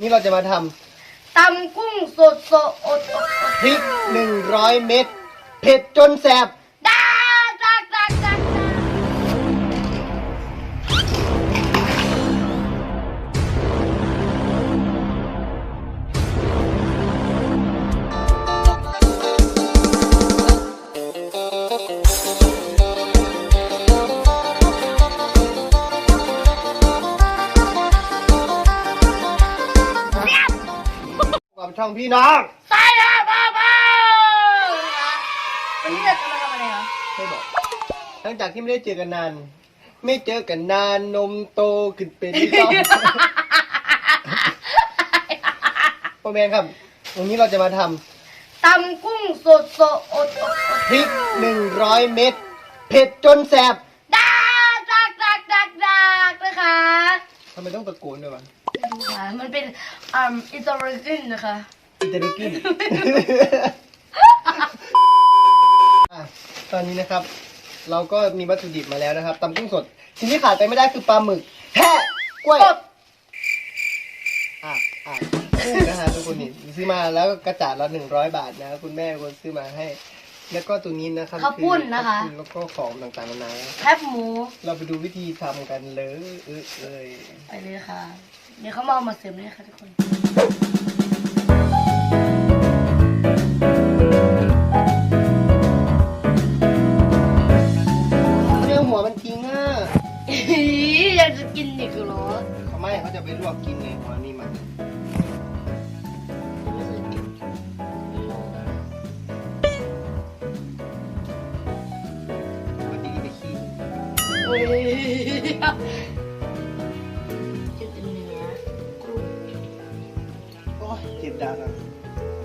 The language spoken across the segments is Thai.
นี่เราจะมาทตำกุ้งสดสดอดอดอดำพริก 100 เม็ดเผ็ดจนแสบ องพี่น้องใส่ละบ้าบ้าวันนี้เราจะมาทำอะไรเหรอไม่บอกหลังจากที่ไม่ได้เจอกันนาน ไม่เจอกันนานนมโตขึ้นเป็นพี่ต้องพ่อแมนครับ วันนี้เราจะมาทตำกุ้งสดสดอดอดอดำพริก100เม็ดเผ็ดจนแสบดาดักดักดักดักนะคะทำไมต้องตะโกนด้วยวะ ไม่รู้ค่ะมันเป็นอ่าอิตาลีนะคะ อิตาลีกินอะตอนนี้นะครับ เราก็มีวัตถุดิบมาแล้วนะครับตำกุ้งสดสิ่งที่ขาดไปไม่ได้คือปลาหมึกแพะกล้วยกดอะอะกุ้งนะฮะทุกคนนี่ซื้อมาแล้วกระจาดละหนึ่งร้อยบาทนะ คุณแม่เป็นคนซื้อมาให้ แล้วก็ตัวนี้นะครับข้าวปุ้นนะคะข้าวปุ้แล้วก็ของต่างๆนานาแคบหมู เราไปดูวิธีทำกันเลยเออเอยไปเลยค่ะ เดี๋ยวเขามาเอามาเสริมเลยค่ะทุกคน กจะกินอีกเหรอเขาไม่เขาจะไปลวกกินเลยหัวนี่มันไม่เคยกินมันจะกินไปขี้โอ้ยจะกินเนื้อกุ้งโอ้ยเจ็บดาวนะ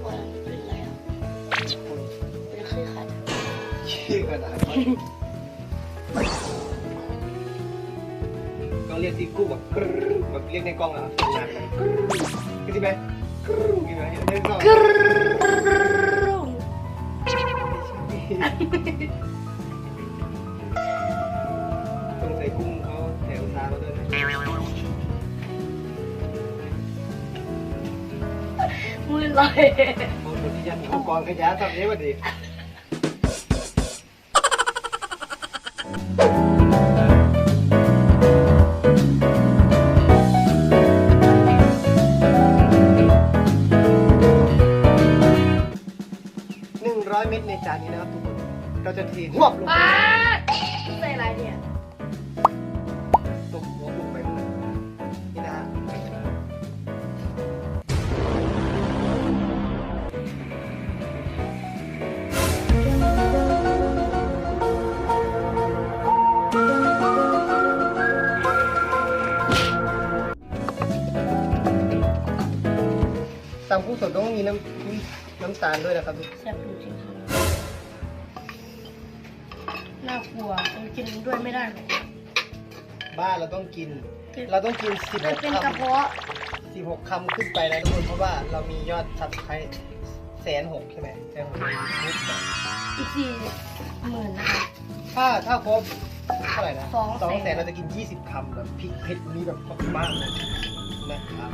ว่าเป็นอะไรอะคนเป็นเคยขัดขี้ขนาดนั้น เรียกที่กู้แบบกรึ๊ดแบบเรียกในกล้องอะเป็นงานเลยกรึ๊ดกินไหมกรึ๊ดกินไหมเล่นกล้องกรึ๊งต้องใส่กุ้งเขาแถวซามาด้วยนะมือลอยโอ้โหที่ยันอุปกรณ์ขยะทำนี้มาดิ เราจะเทหวบลงไปป้าดใส่อะไรเนี่ยตกหัวลงไปเลยนี่นะฮะตำกุ้งสดต้องมีน้ำอุ๊ยน้ำตาลด้วยนะครับทุก แซ่บดูจริง ๆน่ากลัวมันกินด้วยไม่ได้หรอกบ้านเราต้องกิน เราต้องกินสิบมัหนกเป็นคกระเพาะำสิบหกคำขึ้นไปนะทุกคนเพราะว่าเรามียอดซับสไครต์แสนหกใช่ไหมแสนหกในยูทูบอีกสี่หมื่นนะคะ ถ้าถ้าครบเท่าไหร่นะสองแสน แสนเราจะกินยี่สิบคำแบบพริกเผ็ดนี้แบบมากๆเลยนะครับ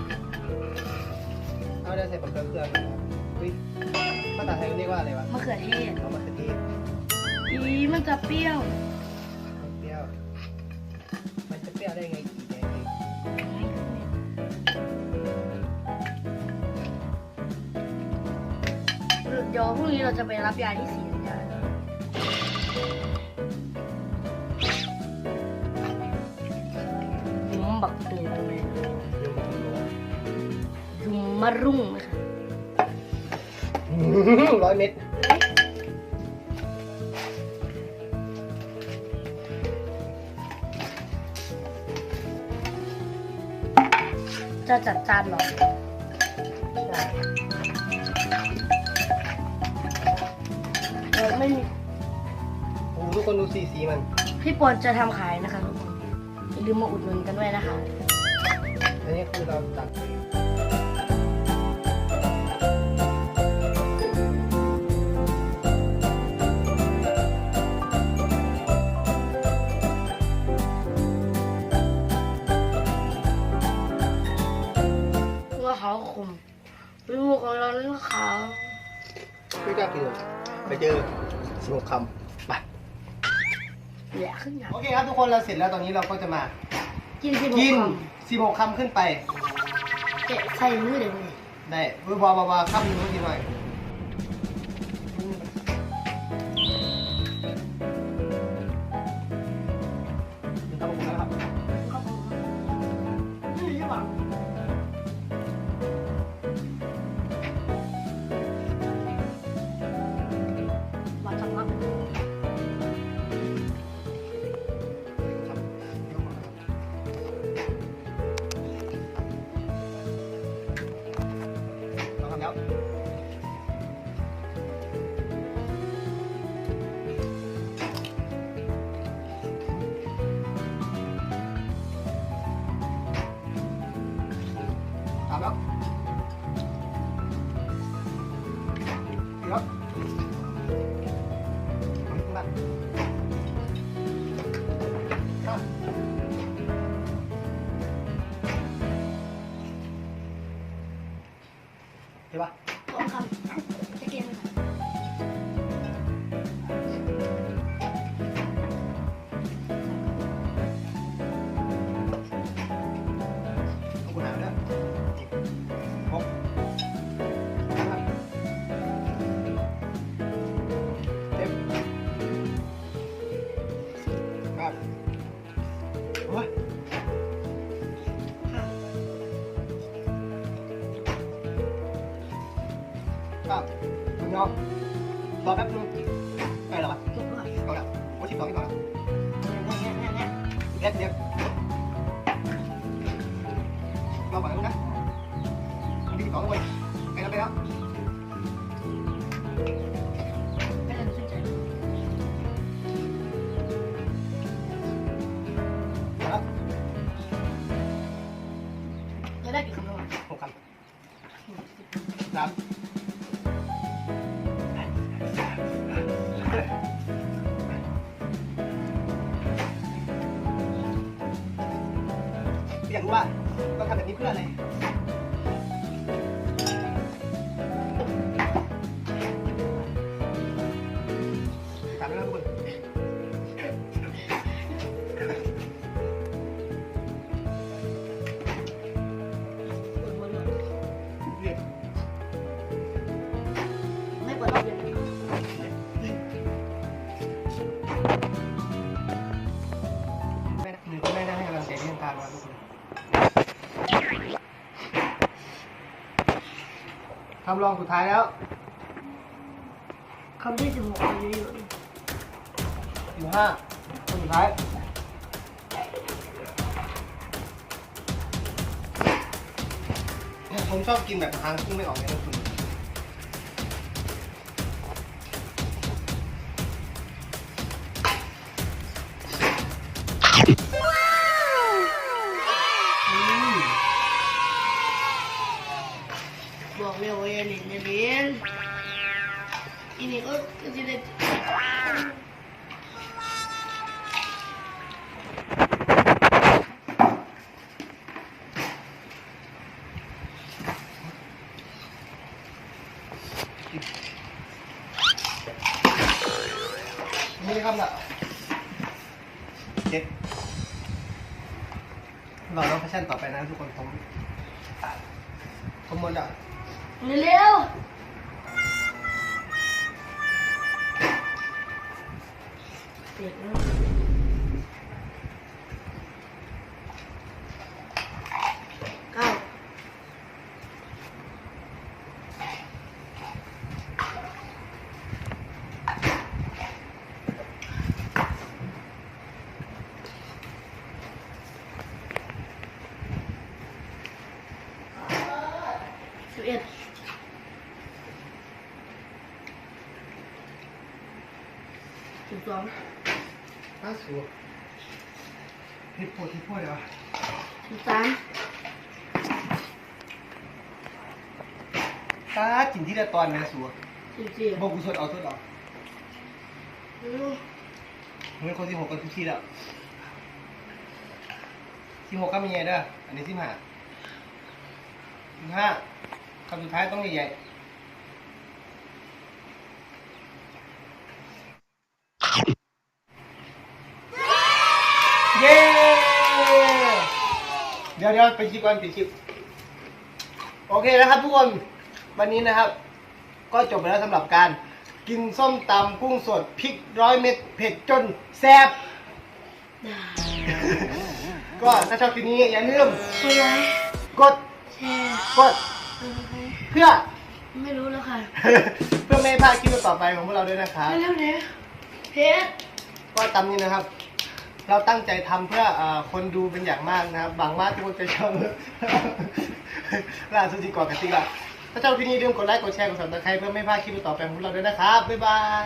เอาได้ใส่ปลาเกลือเกลือนะครับเฮ้ยภาษาไทยเรียกว่าอะไรวะมะเขือเทศ เอามะเขือเทศ อีมันจะเปรี้ยวมันเปรี้ยว มันจะเปรี้ยวได้ไงกี่แดงเองเดี๋ยวพรุ่งนี้เราจะไปรับยาที่ศรีธัญญายุมบักตูตรงนี้ยุมมะรุ่งนะคะร้อยเม็ด จะจัดจานเหรอใช่เออไม่มีโอ้โหทุกคนดูสีสีมันพี่ปอนจะทำขายนะคะทุกคนอย่าลืมมาอุดหนุนกันด้วยนะคะ อันนี้คือเราตัด ไม่กล้ากินไปเจอสิบหกคำไปแหละขึ้นหนาโอเคครับทุกคนเราเสร็จแล้วตอนนี้เราก็จะมากินสิบกินคสิบหกคำขึ้นไปำแกะใส่มือเดี๋ยวนี้ได้เบอร์บอบอบอคำหนึงก็กินหน่อย 3 ngon Bò bắp luôn. Đây là bạn còn nào Có chịu cậu cái cậu nào Nghe nghe nghe Ghét đi Ngon bạn luôn đó Đi cậu quay Đây là đây đó. เราทำแบบนี้เพื่ออะไรำลองสุดท้ายแล้วคำที่สิบหกอายุเยอะสิบห้าคำสุดท้าย ผมชอบกินแบบทางกุ้งไม่ออกเนี่ยนะคุณ บอกเลยว่าอย่าเล่นอย่าเล่นอีนี่ก็ก็จะได้นี่ครับน่ะเจ็ดเราต้องแฟชั่นต่อไปนะทุกคนผมผมหมดอะ เร็วเด็ก สิบเอ็ดสิบสองน่าสูฮิปโปฮิปโปเดี๋ยวสิบสามตาจินที่ละตอนแม่สูสิบสี่บอกกูสดเอาสดเอาอืมเงินคนที่หกกันทุกที่แล้วที่หกก็มีไงเด้ออันนี้ที่ห้าห้า คำสุดท้ายต้องใหญ่ๆเย้ เดี๋ยวเดี๋ยวไปคลิปก่อนปิดคลิปโอเคนะครับทุกคนวันนี้นะครับ ก็จบไปแล้วสำหรับการกินส้มตำกุ้งสดพริกร้อยเม็ดเผ็ดจนแซ่บ ก็ถ้าชอบคลิปนี้อย่าลืมคนไรกด แชร์ กดเพื่อ ไม่รู้แล้วค่ะเพื่อไม่ให้พลาดคลิปต่อไปของพวกเราด้วยนะครับ เร็วๆเนี่ยเพชรก็ตำนี้นะครับ เราตั้งใจทำเพื่อเออคนดูเป็นอย่างมากนะครับบางมากทุกคนจะชอบ ล่าสุดที่ก่อนกันติละถ้าชอบคลิปนี้อย่าลืมกดไลค์ กดแชร์ กดซับสไครต์เพื่อไม่พลาดคลิปต่อไปของพวกเราด้วยนะครับ บ๊ายบาย